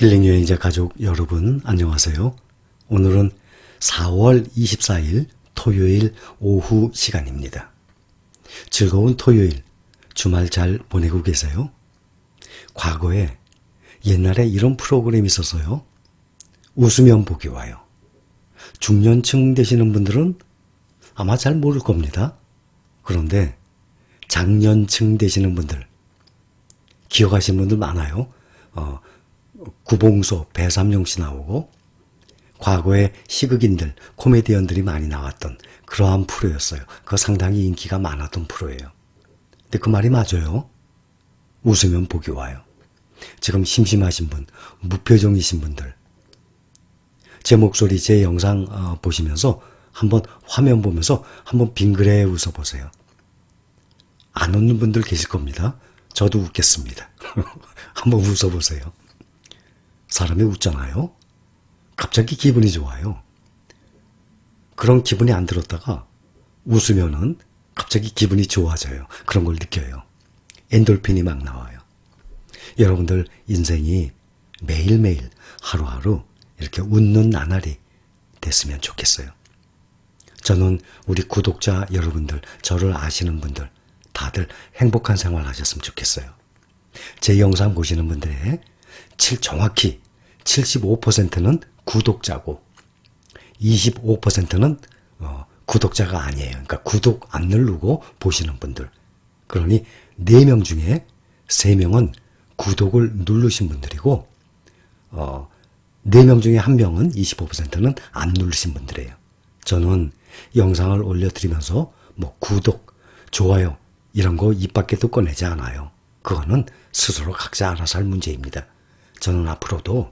힐링 여행자 가족 여러분 안녕하세요. 오늘은 4월 24일 토요일 오후 시간입니다. 즐거운 토요일 주말 잘 보내고 계세요? 과거에 옛날에 이런 프로그램이 있었어요. 웃으면 복이 와요. 중년층 되시는 분들은 아마 잘 모를 겁니다. 그런데 장년층 되시는 분들 기억하시는 분들 많아요. 어, 구봉소, 배삼룡 씨 나오고 과거에 시극인들, 코미디언들이 많이 나왔던 그러한 프로였어요. 그거 상당히 인기가 많았던 프로예요. 근데 그 말이 맞아요. 웃으면 복이 와요. 지금 심심하신 분, 무표정이신 분들, 제 목소리, 제 영상 어, 보시면서 한번 화면 보면서 한번 빙그레 웃어보세요. 안 웃는 분들 계실 겁니다. 저도 웃겠습니다. 한번 웃어보세요. 사람이 웃잖아요. 갑자기 기분이 좋아요. 그런 기분이 안 들었다가 웃으면은 갑자기 기분이 좋아져요. 그런 걸 느껴요. 엔돌핀이 막 나와요. 여러분들 인생이 매일매일 하루하루 이렇게 웃는 나날이 됐으면 좋겠어요. 저는 우리 구독자 여러분들, 저를 아시는 분들, 다들 행복한 생활 하셨으면 좋겠어요. 제 영상 보시는 분들의 칠- 정확히 75%는 구독자고 25%는 어, 구독자가 아니에요. 그러니까 구독 안 누르고 보시는 분들. 그러니 4명 중에 3명은 구독을 누르신 분들이고 어, 4명 중에 1명은 25%는 안 누르신 분들이에요. 저는 영상을 올려드리면서 뭐 구독, 좋아요 이런 거 입 밖에도 꺼내지 않아요. 그거는 스스로 각자 알아서 할 문제입니다. 저는 앞으로도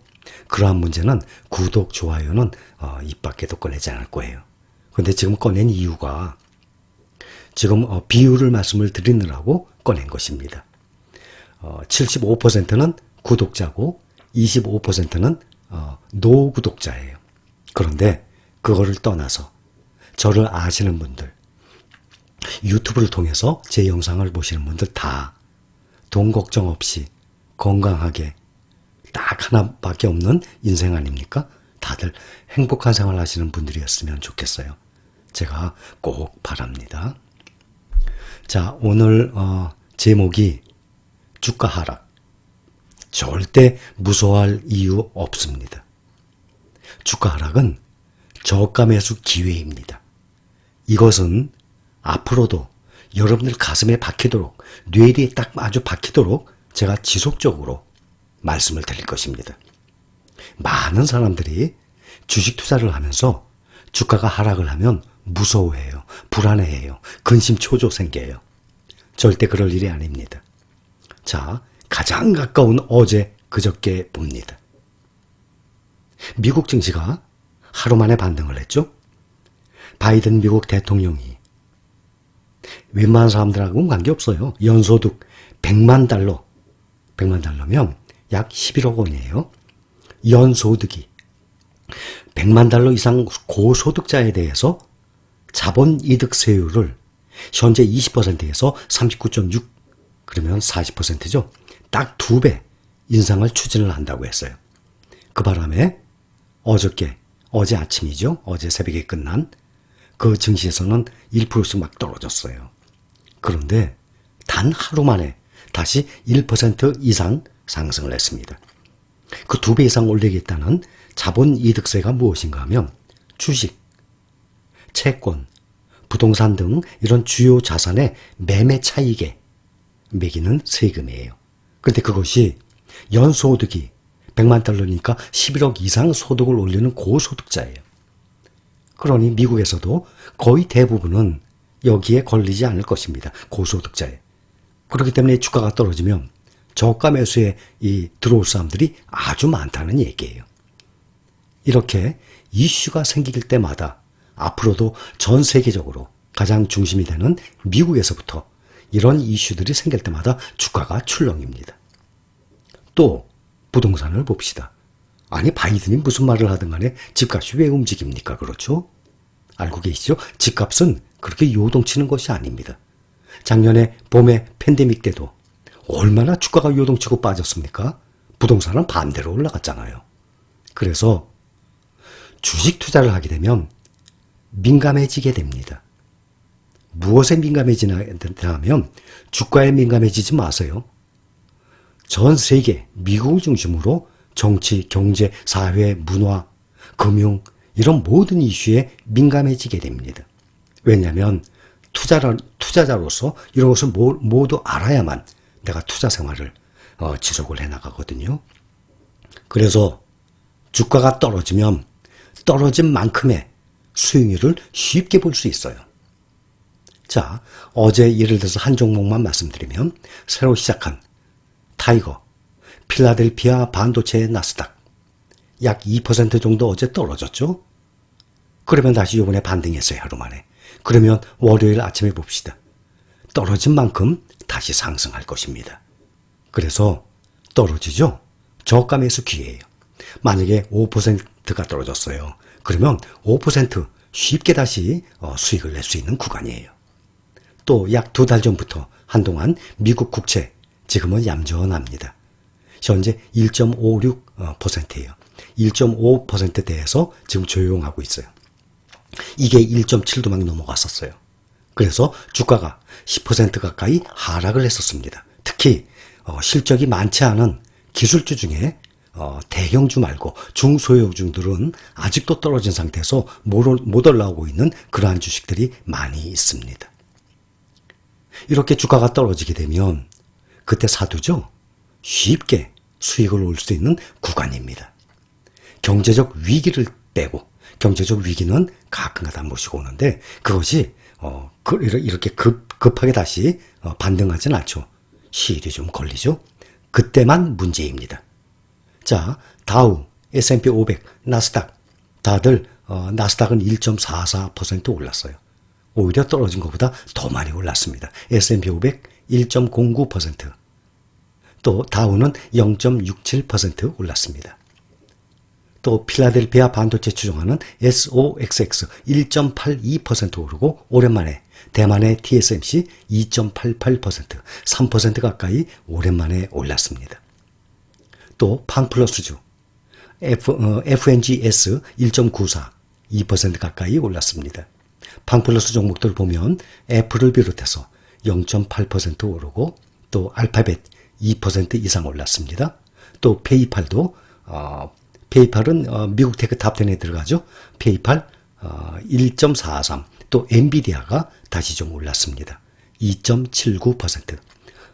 그러한 문제는 구독, 좋아요는 어, 입 밖에도 꺼내지 않을 거예요. 근데 지금 꺼낸 이유가 지금 어, 비율을 말씀을 드리느라고 꺼낸 것입니다. 어, 75%는 구독자고 25%는 어, 노구독자예요. 그런데 그거를 떠나서 저를 아시는 분들, 유튜브를 통해서 제 영상을 보시는 분들 다 돈 걱정 없이 건강하게 딱 하나밖에 없는 인생 아닙니까? 다들 행복한 생활 하시는 분들이었으면 좋겠어요. 제가 꼭 바랍니다. 자, 오늘 어, 제목이 주가 하락. 절대 무서워할 이유 없습니다. 주가 하락은 저가 매수 기회입니다. 이것은 앞으로도 여러분들 가슴에 박히도록 뇌리에 딱 아주 박히도록 제가 지속적으로 말씀을 드릴 것입니다. 많은 사람들이 주식 투자를 하면서 주가가 하락을 하면 무서워해요. 불안해해요. 근심초조 생겨요. 절대 그럴 일이 아닙니다. 자, 가장 가까운 어제 그저께 봅니다. 미국 증시가 하루 만에 반등을 했죠. 바이든 미국 대통령이 웬만한 사람들하고는 관계없어요. 연소득 100만 달러. 100만 달러면 약 11억 원이에요. 연소득이 100만 달러 이상 고소득자에 대해서 자본 이득 세율을 현재 20%에서 39.6 그러면 40%죠. 딱 두 배 인상을 추진을 한다고 했어요. 그 바람에 어저께 어제 아침이죠. 어제 새벽에 끝난 그 증시에서는 1%씩 막 떨어졌어요. 그런데 단 하루 만에 다시 1% 이상 상승을 했습니다. 그 두 배 이상 올리겠다는 자본 이득세가 무엇인가 하면 주식, 채권, 부동산 등 이런 주요 자산의 매매 차익에 매기는 세금이에요. 그런데 그것이 연소득이 100만 달러니까 11억 이상 소득을 올리는 고소득자예요. 그러니 미국에서도 거의 대부분은 여기에 걸리지 않을 것입니다. 고소득자에. 그렇기 때문에 주가가 떨어지면 저가 매수에 이 들어올 사람들이 아주 많다는 얘기예요. 이렇게 이슈가 생길 때마다 앞으로도 전 세계적으로 가장 중심이 되는 미국에서부터 이런 이슈들이 생길 때마다 주가가 출렁입니다. 또 부동산을 봅시다. 아니 바이든이 무슨 말을 하든 간에 집값이 왜 움직입니까? 그렇죠? 알고 계시죠? 집값은 그렇게 요동치는 것이 아닙니다. 작년에 봄에 팬데믹 때도 얼마나 주가가 요동치고 빠졌습니까? 부동산은 반대로 올라갔잖아요. 그래서 주식 투자를 하게 되면 민감해지게 됩니다. 무엇에 민감해지냐면 주가에 민감해지지 마세요. 전 세계 미국을 중심으로 정치, 경제, 사회, 문화, 금융 이런 모든 이슈에 민감해지게 됩니다. 왜냐하면 투자자로서 이런 것을 모, 모두 알아야만 내가 투자 생활을 어, 지속을 해 나가거든요. 그래서 주가가 떨어지면 떨어진 만큼의 수익률을 쉽게 볼 수 있어요. 자, 어제 예를 들어서 한 종목만 말씀드리면 새로 시작한 타이거, 필라델피아 반도체 나스닥 약 2% 정도 어제 떨어졌죠? 그러면 다시 요번에 반등했어요, 하루 만에. 그러면 월요일 아침에 봅시다. 떨어진 만큼 다시 상승할 것입니다. 그래서 떨어지죠? 저가 매수 기회예요. 만약에 5%가 떨어졌어요. 그러면 5% 쉽게 다시 어, 수익을 낼 수 있는 구간이에요. 또 약 두 달 전부터 한동안 미국 국채 지금은 얌전합니다. 현재 1.56%예요. 1.5%대에서 지금 조용하고 있어요. 이게 1.7도 막 넘어갔었어요. 그래서 주가가 10% 가까이 하락을 했었습니다. 특히 어, 실적이 많지 않은 기술주 중에 어, 대형주 말고 중소형주들은 아직도 떨어진 상태에서 못, 못 올라오고 있는 그러한 주식들이 많이 있습니다. 이렇게 주가가 떨어지게 되면 그때 사두죠. 쉽게 수익을 올 수 있는 구간입니다. 경제적 위기를 빼고 경제적 위기는 가끔가다 모시고 오는데 그것이 어, 그, 이렇게 급, 급하게 다시 어, 반등하진 않죠. 시일이 좀 걸리죠. 그때만 문제입니다. 자, 다우, S&P 500, 나스닥 다들 어, 나스닥은 1.44% 올랐어요. 오히려 떨어진 것보다 더 많이 올랐습니다. S&P 500 1.09%, 또 다우는 0.67% 올랐습니다. 또 필라델피아 반도체 추종하는 SOXX 1.82% 오르고 오랜만에 대만의 TSMC 2.88% 3% 가까이 오랜만에 올랐습니다. 또 팡플러스주 FNGS 1.94 2% 가까이 올랐습니다. 팡플러스 종목들 보면 애플을 비롯해서 0.8% 오르고 또 알파벳 2% 이상 올랐습니다. 또 페이팔도 어, 페이팔은 어, 미국 테크 탑10에 들어가죠. 페이팔 어, 1.43. 또 엔비디아가 다시 좀 올랐습니다. 2.79%.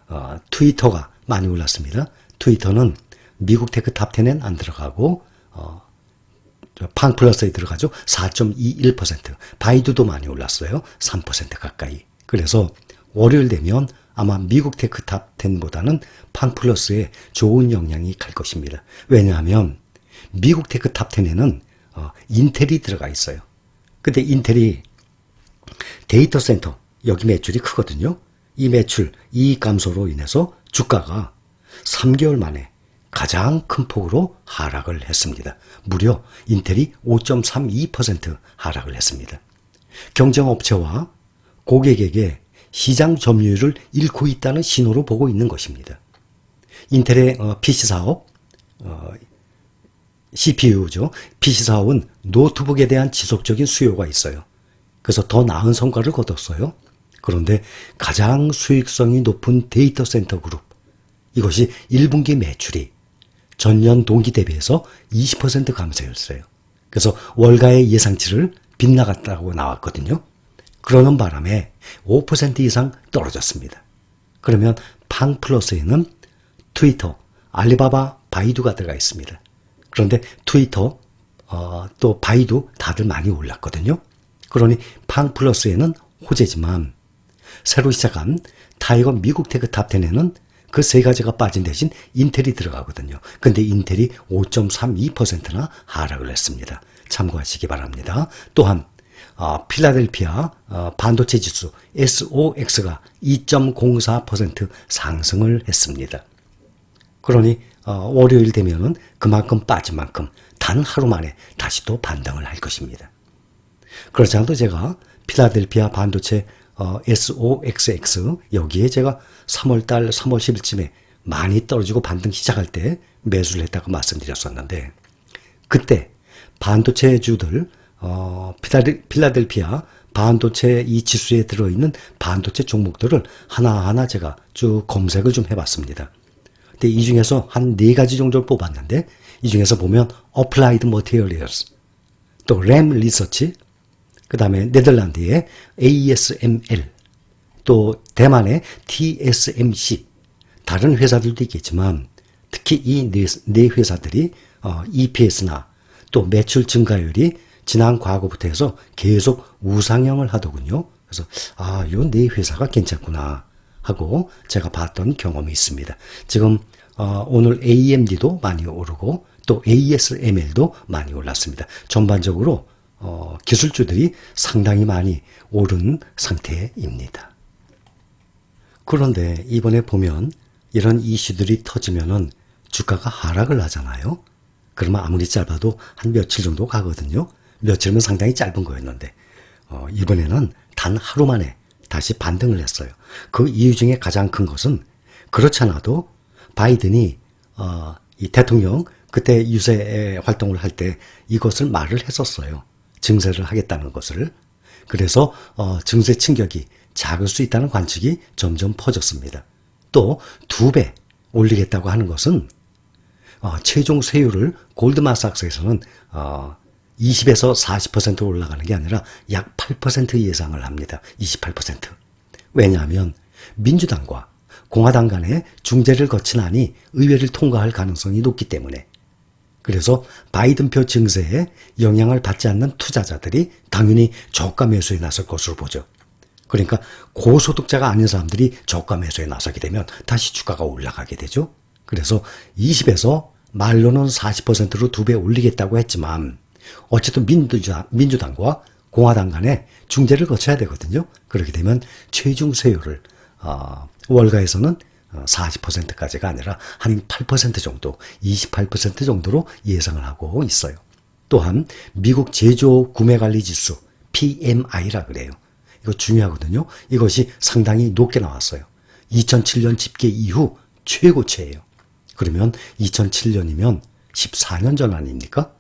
어, 트위터가 많이 올랐습니다. 트위터는 미국 테크 탑10엔 안 들어가고 어, 팡플러스에 들어가죠. 4.21%. 바이두도 많이 올랐어요. 3% 가까이. 그래서 월요일 되면 아마 미국 테크 탑 10보다는 팡플러스에 좋은 영향이 갈 것입니다. 왜냐하면 미국 테크탑 10에는 어, 인텔이 들어가 있어요. 근데 인텔이 데이터 센터 여기 매출이 크거든요. 이 매출, 이 감소로 인해서 주가가 3개월 만에 가장 큰 폭으로 하락을 했습니다. 무려 인텔이 5.32% 하락을 했습니다. 경쟁업체와 고객에게 시장 점유율을 잃고 있다는 신호로 보고 있는 것입니다. 인텔의 어, PC 사업, 어, CPU죠. PC 사업은 노트북에 대한 지속적인 수요가 있어요. 그래서 더 나은 성과를 거뒀어요. 그런데 가장 수익성이 높은 데이터 센터 그룹, 이것이 1분기 매출이 전년 동기 대비해서 20% 감소였어요. 그래서 월가의 예상치를 빗나갔다고 나왔거든요. 그러는 바람에 5% 이상 떨어졌습니다. 그러면 팡플러스에는 트위터, 알리바바, 바이두가 들어가 있습니다. 그런데 트위터, 어, 또 바이두 다들 많이 올랐거든요. 그러니 팡플러스에는 호재지만 새로 시작한 타이거 미국 테크 탑10에는 그 세 가지가 빠진 대신 인텔이 들어가거든요. 근데 인텔이 5.32%나 하락을 했습니다. 참고하시기 바랍니다. 또한 어, 필라델피아 어, 반도체 지수 SOX가 2.04% 상승을 했습니다. 그러니 어, 월요일 되면은 그만큼 빠진 만큼 단 하루 만에 다시 또 반등을 할 것입니다. 그렇지 않아도 제가 필라델피아 반도체 어, SOXX 여기에 제가 3월달 3월 10일쯤에 많이 떨어지고 반등 시작할 때 매수를 했다고 말씀드렸었는데 그때 반도체 주들 어, 필라델- 필라델피아 반도체 이 지수에 들어있는 반도체 종목들을 하나하나 제가 쭉 검색을 좀 해봤습니다. 근데 이 중에서 한 네 가지 정도를 뽑았는데 이 중에서 보면 Applied Materials, 또램 리서치, 그 다음에 네덜란드의 ASML, 또 대만의 TSMC, 다른 회사들도 있겠지만 특히 이네 회사들이 어, EPS나 또 매출 증가율이 지난 과거부터 해서 계속 우상향을 하더군요. 그래서 아, 요 네 회사가 괜찮구나 하고 제가 봤던 경험이 있습니다. 지금 어, 오늘 AMD도 많이 오르고 또 ASML도 많이 올랐습니다. 전반적으로 어, 기술주들이 상당히 많이 오른 상태입니다. 그런데 이번에 보면 이런 이슈들이 터지면은 주가가 하락을 하잖아요. 그러면 아무리 짧아도 한 며칠 정도 가거든요. 며칠은 상당히 짧은 거였는데 어, 이번에는 단 하루 만에 다시 반등을 했어요. 그 이유 중에 가장 큰 것은 그렇잖아도 바이든이 어, 이 대통령 그때 유세 활동을 할 때 이것을 말을 했었어요. 증세를 하겠다는 것을. 그래서 어, 증세 충격이 작을 수 있다는 관측이 점점 퍼졌습니다. 또 두 배 올리겠다고 하는 것은 어, 최종 세율을 골드만삭스에서는 어, 20에서 40% 올라가는 게 아니라 약 8% 예상을 합니다. 28%. 왜냐하면 민주당과 공화당 간의 중재를 거치나니 의회를 통과할 가능성이 높기 때문에 그래서 바이든표 증세에 영향을 받지 않는 투자자들이 당연히 저가 매수에 나설 것으로 보죠. 그러니까 고소득자가 아닌 사람들이 저가 매수에 나서게 되면 다시 주가가 올라가게 되죠. 그래서 20에서 말로는 40%로 두 배 올리겠다고 했지만 어쨌든 민주당, 민주당과 공화당 간에 중재를 거쳐야 되거든요. 그렇게 되면 최종 세율을 어, 월가에서는 40%까지가 아니라 한 8% 정도, 28% 정도로 예상을 하고 있어요. 또한 미국 제조 구매 관리 지수 PMI라 그래요. 이거 중요하거든요. 이것이 상당히 높게 나왔어요. 2007년 집계 이후 최고치예요. 그러면 2007년이면 14년 전 아닙니까?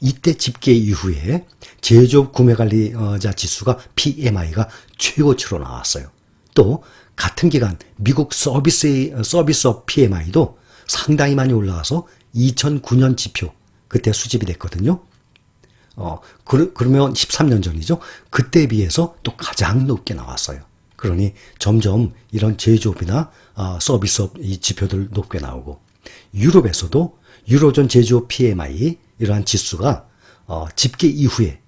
이때 집계 이후에 제조업 구매관리자 지수가 PMI가 최고치로 나왔어요. 또 같은 기간 미국 서비스 서비스업 PMI도 상당히 많이 올라가서 2009년 지표 그때 수집이 됐거든요. 어, 그, 그러면 13년 전이죠. 그때에 비해서 또 가장 높게 나왔어요. 그러니 점점 이런 제조업이나 아, 서비스업 이 지표들 높게 나오고 유럽에서도 유로존 제조업 PMI 이러한 지수가 어, 집계 이후에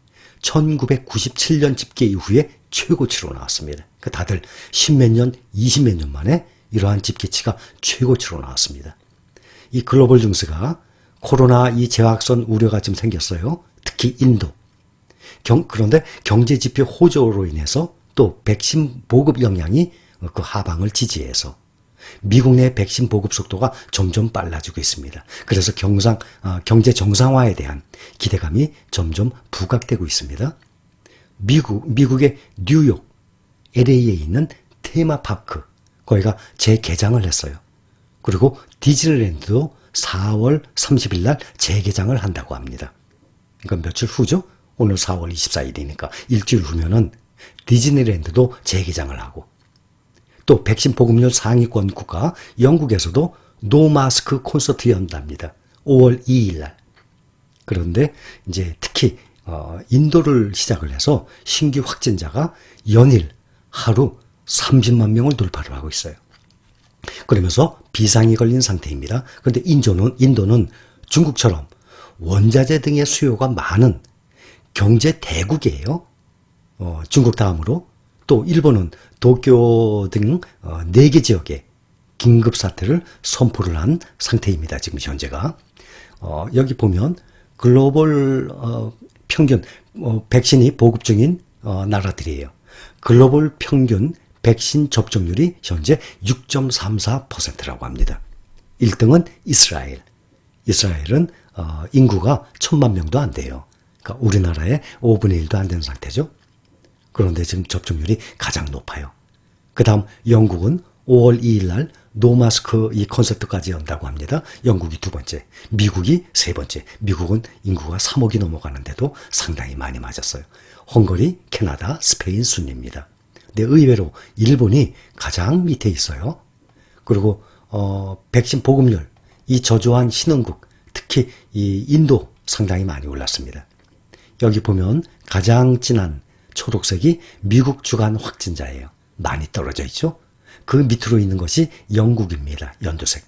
1997년 집계 이후에 최고치로 나왔습니다. 그 다들 십몇 년, 이십 몇 년 만에 이러한 집계치가 최고치로 나왔습니다. 이 글로벌 증세가 코로나 이 재확산 우려가 지금 생겼어요. 특히 인도. 경, 그런데 경제 지표 호조로 인해서 또 백신 보급 영향이 그 하방을 지지해서 미국 내 백신 보급 속도가 점점 빨라지고 있습니다. 그래서 경상, 어, 경제 정상화에 대한 기대감이 점점 부각되고 있습니다. 미국, 미국의 뉴욕, LA에 있는 테마파크, 거기가 재개장을 했어요. 그리고 디즈니랜드도 4월 30일 날 재개장을 한다고 합니다. 그러니까 며칠 후죠? 오늘 4월 24일이니까 일주일 후면은 디즈니랜드도 재개장을 하고 또 백신 보급률 상위권 국가 영국에서도 노마스크 콘서트 연답니다. 5월 2일 날. 그런데 이제 특히 어, 인도를 시작을 해서 신규 확진자가 연일 하루 30만 명을 돌파를 하고 있어요. 그러면서 비상이 걸린 상태입니다. 그런데 인도는, 인도는 중국처럼 원자재 등의 수요가 많은 경제 대국이에요. 어, 중국 다음으로 또 일본은 도쿄 등 어, 4개 지역에 긴급 사태를 선포를 한 상태입니다. 지금 현재가. 어, 여기 보면 글로벌 어, 평균 어, 백신이 보급 중인 어, 나라들이에요. 글로벌 평균 백신 접종률이 현재 6.34%라고 합니다. 1등은 이스라엘. 이스라엘은 어, 인구가 천만 명도 안 돼요. 그러니까 우리나라의 5분의 1도 안 되는 상태죠. 그런데 지금 접종률이 가장 높아요. 그 다음 영국은 5월 2일 날 노마스크 이 콘서트까지 연다고 합니다. 영국이 두 번째, 미국이 세 번째. 미국은 인구가 3억이 넘어가는데도 상당히 많이 맞았어요. 헝가리, 캐나다, 스페인 순입니다. 근데 의외로 일본이 가장 밑에 있어요. 그리고 어, 백신 보급률, 이 저조한 신흥국, 특히 이 인도 상당히 많이 올랐습니다. 여기 보면 가장 진한 초록색이 미국 주간 확진자예요. 많이 떨어져 있죠. 그 밑으로 있는 것이 영국입니다. 연두색.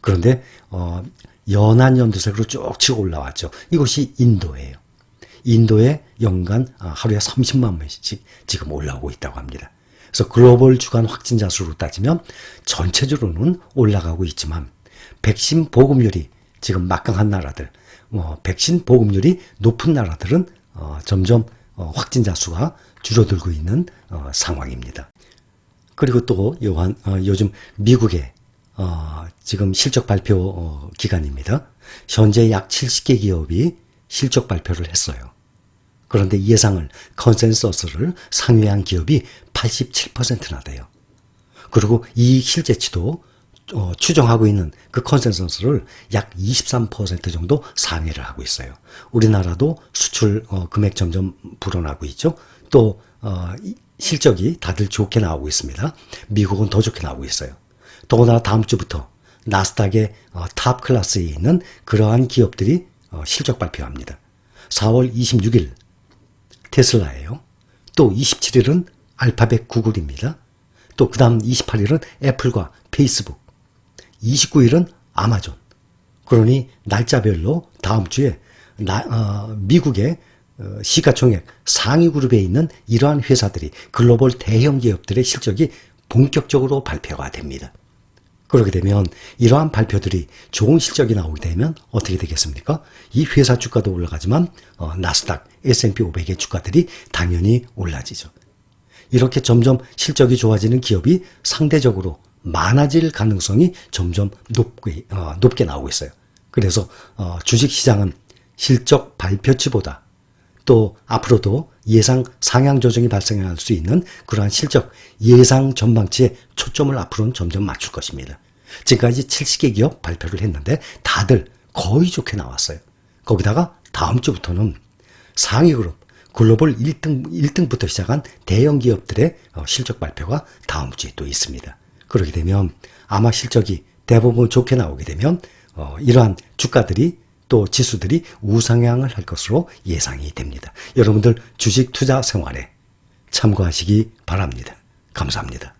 그런데 어, 연한 연두색으로 쭉 치고 올라왔죠. 이것이 인도예요. 인도에 연간 아, 하루에 30만 명씩 지금 올라오고 있다고 합니다. 그래서 글로벌 주간 확진자 수로 따지면 전체적으로는 올라가고 있지만 백신 보급률이 지금 막강한 나라들, 어, 백신 보급률이 높은 나라들은 어, 점점 어, 확진자 수가 줄어들고 있는 어, 상황입니다. 그리고 또 요한 어, 요즘 미국의 어, 지금 실적 발표 어, 기간입니다. 현재 약 70개 기업이 실적 발표를 했어요. 그런데 예상을 컨센서스를 상회한 기업이 87%나 돼요. 그리고 이 실제치도 어, 추정하고 있는 그 컨센서스를 약 23% 정도 상회를 하고 있어요. 우리나라도 수출 어, 금액 점점 불어나고 있죠. 또 어, 이 실적이 다들 좋게 나오고 있습니다. 미국은 더 좋게 나오고 있어요. 더구나 다음 주부터 나스닥의 어, 탑 클래스에 있는 그러한 기업들이 어, 실적 발표합니다. 4월 26일 테슬라예요. 또 27일은 알파벳 구글입니다. 또 그 다음 28일은 애플과 페이스북. 29일은 아마존. 그러니 날짜별로 다음 주에 나- 어, 미국의 어, 시가총액 상위 그룹에 있는 이러한 회사들이 글로벌 대형 기업들의 실적이 본격적으로 발표가 됩니다. 그렇게 되면 이러한 발표들이 좋은 실적이 나오게 되면 어떻게 되겠습니까? 이 회사 주가도 올라가지만 어, 나스닥, S&P 500의 주가들이 당연히 올라지죠. 이렇게 점점 실적이 좋아지는 기업이 상대적으로 많아질 가능성이 점점 높게, 어, 높게 나오고 있어요. 그래서 어, 주식시장은 실적 발표치보다 또 앞으로도 예상 상향 조정이 발생할 수 있는 그러한 실적 예상 전망치에 초점을 앞으로는 점점 맞출 것입니다. 지금까지 70개 기업 발표를 했는데 다들 거의 좋게 나왔어요. 거기다가 다음 주부터는 상위 그룹 글로벌 1등 1등부터 시작한 대형 기업들의 어, 실적 발표가 다음 주에 또 있습니다. 그렇게 되면 아마 실적이 대부분 좋게 나오게 되면 어, 이러한 주가들이 또 지수들이 우상향을 할 것으로 예상이 됩니다. 여러분들 주식 투자 생활에 참고하시기 바랍니다. 감사합니다.